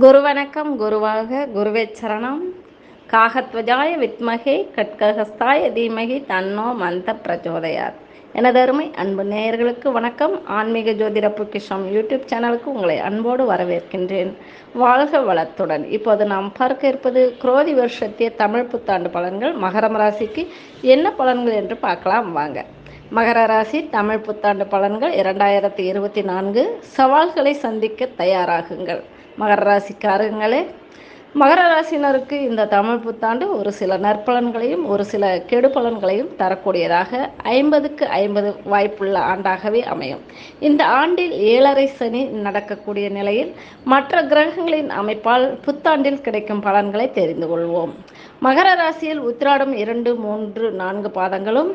குரு வணக்கம் குருவாக குருவே சரணம். காகத்வஜாய வித்மகே கட்கஹஸ்தாய தீமகி தன்னோ மந்த பிரச்சோதயார் எனது அருமை அன்பு நேயர்களுக்கு வணக்கம். ஆன்மீக ஜோதிட பொக்கிஷம் யூடியூப் சேனலுக்கு உங்களை அன்போடு வரவேற்கின்றேன். வாழ்க வளத்துடன். இப்போது நாம் பார்க்க இருப்பது குரோதி வருஷத்திய தமிழ் புத்தாண்டு பலன்கள். மகரம் ராசிக்கு என்ன பலன்கள் என்று பார்க்கலாம் வாங்க. மகர ராசி தமிழ் புத்தாண்டு பலன்கள் இரண்டாயிரத்தி இருபத்தி நான்கு. சவால்களை சந்திக்க தயாராகுங்கள். மகர ராசிக்காரங்களே மகர ராசினருக்கு இந்த தமிழ் புத்தாண்டு ஒரு சில நற்பலன்களையும் ஒரு சில கெடு பலன்களையும் தரக்கூடியதாக ஐம்பதுக்கு ஐம்பது வாய்ப்புள்ள ஆண்டாகவே அமையும். இந்த ஆண்டில் ஏழரை சனி நடக்கக்கூடிய நிலையில் மற்ற கிரகங்களின் அமைப்பால் புத்தாண்டில் கிடைக்கும் பலன்களை தெரிந்து கொள்வோம். மகர ராசியில் உத்திராடம் இரண்டு மூன்று நான்கு பாதங்களும்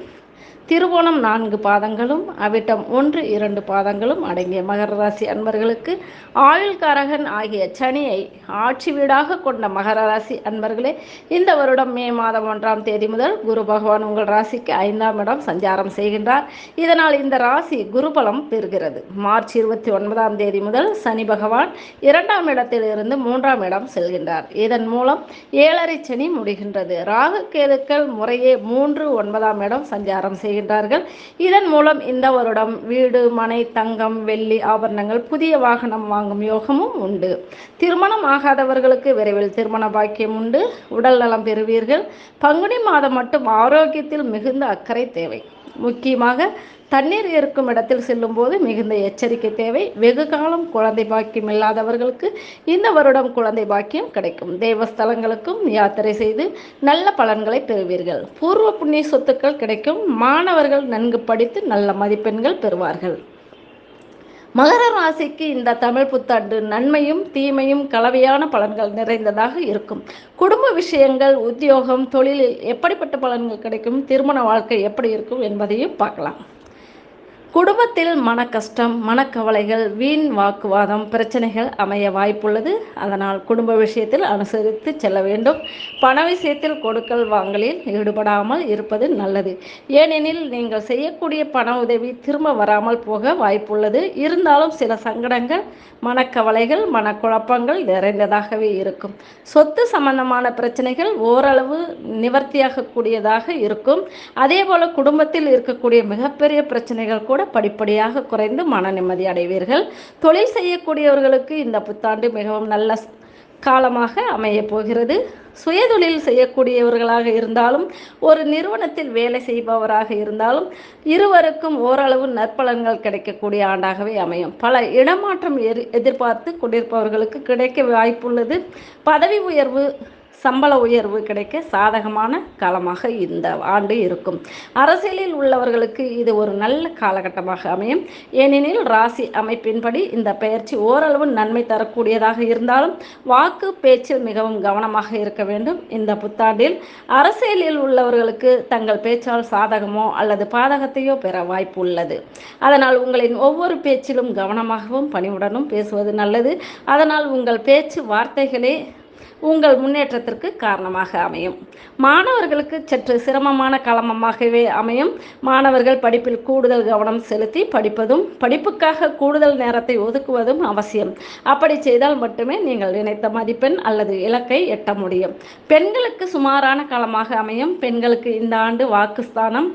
திருவோணம் நான்கு பாதங்களும் அவிட்டம் ஒன்று இரண்டு பாதங்களும் அடங்கிய மகர ராசி அன்பர்களுக்கு ஆயுள்காரகன் ஆகிய சனியை ஆட்சி வீடாக கொண்ட மகர ராசி அன்பர்களே இந்த வருடம் மே மாதம் ஒன்றாம் தேதி முதல் குரு பகவான் உங்கள் ராசிக்கு ஐந்தாம் இடம் சஞ்சாரம் செய்கின்றார். இதனால் இந்த ராசி குருபலம் பெறுகிறது. மார்ச் இருபத்தி ஒன்பதாம் தேதி முதல் சனி பகவான் இரண்டாம் இடத்தில் இருந்து மூன்றாம் இடம் செல்கின்றார். இதன் மூலம் ஏழரை சனி முடிகின்றது. ராகு கேதுக்கள் முறையே மூன்று ஒன்பதாம் இடம் சஞ்சாரம் செய்கின்றார்கள். இதன் மூலம் இந்த வருடம் வீடு மனை தங்கம் வெள்ளி ஆபரணங்கள் புதிய வாகனம் வாங்கும் யோகமும் உண்டு. திருமணம் ஆகாதவர்களுக்கு விரைவில் திருமண பாக்கியம் உண்டு. உடல் நலம் பெறுவீர்கள். பங்குனி மாதம் மட்டும் ஆரோக்கியத்தில் மிகுந்த அக்கறை தேவை. முக்கியமாக தண்ணீர் இருக்கும் இடத்தில் செல்லும்போது மிகுந்த எச்சரிக்கை தேவை. வெகு காலம் குழந்தை பாக்கியம் இல்லாதவர்களுக்கு இந்த வருடம் குழந்தை பாக்கியம் கிடைக்கும். தேவஸ்தலங்களுக்கும் யாத்திரை செய்து நல்ல பலன்களை பெறுவீர்கள். பூர்வ புண்ணிய சொத்துக்கள் கிடைக்கும். மாணவர்கள் நன்கு படித்து நல்ல மதிப்பெண்கள் பெறுவார்கள். மகர ராசிக்கு இந்த தமிழ் புத்தாண்டு நன்மையும் தீமையும் கலவையான பலன்கள் நிறைந்ததாக இருக்கும். குடும்ப விஷயங்கள் உத்தியோகம் தொழிலில் எப்படிப்பட்ட பலன்கள் கிடைக்கும் திருமண வாழ்க்கை எப்படி இருக்கும் என்பதையும் பார்க்கலாம். குடும்பத்தில் மன கஷ்டம் மனக்கவலைகள் வீண் வாக்குவாதம் பிரச்சனைகள் அமைய வாய்ப்புள்ளது. அதனால் குடும்ப விஷயத்தில் அனுசரித்து செல்ல வேண்டும். பண விஷயத்தில் கொடுக்கல் வாங்கலில் ஈடுபடாமல் இருப்பது நல்லது. ஏனெனில் நீங்கள் செய்யக்கூடிய பண உதவி திரும்ப வராமல் போக வாய்ப்புள்ளது. இருந்தாலும் சில சங்கடங்கள் மனக்கவலைகள் மனக்குழப்பங்கள் நிறைந்ததாகவே இருக்கும். சொத்து சம்பந்தமான பிரச்சனைகள் ஓரளவு நிவர்த்தியாகக்கூடியதாக இருக்கும். அதே போல குடும்பத்தில் இருக்கக்கூடிய மிகப்பெரிய பிரச்சனைகள் கூட கூட படிப்படியாக குறைந்து மன நிம்மதி அடைவீர்கள். தொழில் செய்யக்கூடியவர்களுக்கு இந்த புத்தாண்டு மிகவும் நல்ல காலமாக அமைய போகிறது. சுயதொழில் செய்யக்கூடியவர்களாக இருந்தாலும் ஒரு நிறுவனத்தில் வேலை செய்பவராக இருந்தாலும் இருவருக்கும் ஓரளவு நற்பலன்கள் கிடைக்கக்கூடிய ஆண்டாகவே அமையும். பல இடமாற்றம் எதிர்பார்த்து கொண்டிருப்பவர்களுக்கு கிடைக்க வாய்ப்புள்ளது. பதவி உயர்வு சம்பள உயர்வு கிடைக்க சாதகமான காலமாக இந்த ஆண்டு இருக்கும். அரசியலில் உள்ளவர்களுக்கு இது ஒரு நல்ல காலகட்டமாக அமையும். ஏனெனில் ராசி அமைப்பின்படி இந்த பயிற்சி ஓரளவு நன்மை தரக்கூடியதாக இருந்தாலும் வாக்கு பேச்சில் மிகவும் கவனமாக இருக்க வேண்டும். இந்த புத்தாண்டில் அரசியலில் உள்ளவர்களுக்கு தங்கள் பேச்சால் சாதகமோ அல்லது பாதகத்தையோ பெற வாய்ப்பு உள்ளது அதனால் உங்களின் ஒவ்வொரு பேச்சிலும் கவனமாகவும் பணிவுடனும் பேசுவது நல்லது. அதனால் உங்கள் பேச்சு வார்த்தைகளே உங்கள் முன்னேற்றத்திற்கு காரணமாக அமையும். மாணவர்களுக்கு சற்று சிரமமான காலமாகவே அமையும். மாணவர்கள் படிப்பில் கூடுதல் கவனம் செலுத்தி படிப்பதும் படிப்புக்காக கூடுதல் நேரத்தை ஒதுக்குவதும் அவசியம். அப்படி செய்தால் மட்டுமே நீங்கள் நினைத்த மதிப்பெண் அல்லது இலக்கை எட்ட முடியும். பெண்களுக்கு சுமாரான காலமாக அமையும். பெண்களுக்கு இந்த ஆண்டு வாக்குஸ்தானம்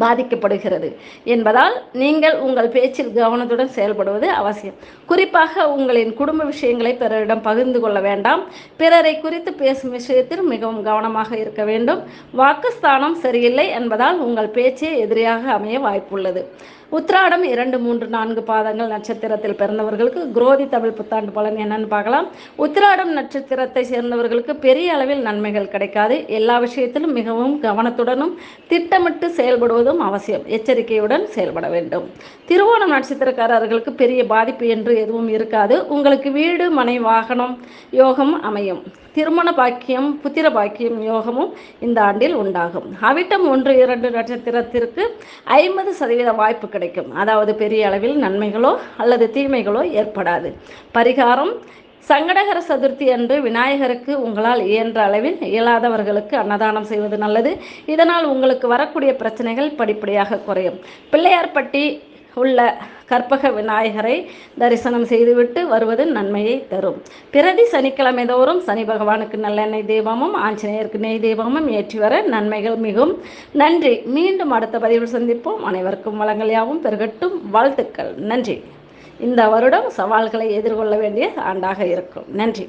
பாதிக்கப்படுகிறது என்பதால் நீங்கள் உங்கள் பேச்சில் கவனத்துடன் செயல்படுவது அவசியம். குறிப்பாக உங்களின் குடும்ப விஷயங்களை பிறரிடம் பகிர்ந்து கொள்ள வேண்டாம். பிறரை குறித்து பேசும் விஷயத்தில் மிகவும் கவனமாக இருக்க வேண்டும். வாக்குஸ்தானம் சரியில்லை என்பதால் உங்கள் பேச்சே எதிரியாக அமைய வாய்ப்புள்ளது. உத்ராடம் இரண்டு மூன்று நான்கு பாதங்கள் நட்சத்திரத்தில் பிறந்தவர்களுக்கு குரோதி தமிழ் புத்தாண்டு பலன் என்னன்னு பார்க்கலாம். உத்ராடம் நட்சத்திரத்தை சேர்ந்தவர்களுக்கு பெரிய அளவில் நன்மைகள் கிடைக்காது. எல்லா விஷயத்திலும் மிகவும் கவனத்துடனும் திட்டமிட்டு செயல்படுவதும் அவசியம். எச்சரிக்கையுடன் செயல்பட வேண்டும். திருவோணம் நட்சத்திரக்காரர்களுக்கு பெரிய பாதிப்பு என்று எதுவும் இருக்காது. உங்களுக்கு வீடு மனை வாகனம் யோகம் அமையும். திருமண பாக்கியம் புத்திர பாக்கியம் யோகமும் இந்த ஆண்டில் உண்டாகும். அவிட்டம் ஒன்று இரண்டு நட்சத்திரத்திற்கு ஐம்பது சதவீத வாய்ப்பு கிடைக்கும். கிடைக்கும். அதாவது பெரிய அளவில் நன்மைகளோ அல்லது தீமைகளோ ஏற்படாது. பரிகாரம் சங்கடகர சதுர்த்தி அன்று விநாயகருக்கு உங்களால் இயன்ற அளவில் இயலாதவர்களுக்கு அன்னதானம் செய்வது நல்லது. இதனால் உங்களுக்கு வரக்கூடிய பிரச்சனைகள் படிப்படியாக குறையும். பிள்ளையார்பட்டி உள்ள கற்பக விநாயகரை தரிசனம் செய்துவிட்டு வருவது நன்மையை தரும். பிரதி சனிக்கிழமை தோறும் சனி பகவானுக்கு நல்லெண்ணெய் தீபமும் ஆஞ்சநேயருக்கு நெய் தீபமும் ஏற்றி வர நன்மைகள் மிகும். நன்றி. மீண்டும் அடுத்த பதிவில் சந்திப்போம். அனைவருக்கும் வளங்கள் யாவும் பெருகட்டும். வாழ்த்துக்கள். நன்றி. இந்த வருடம் சவால்களை எதிர்கொள்ள வேண்டிய ஆண்டாக இருக்கும். நன்றி.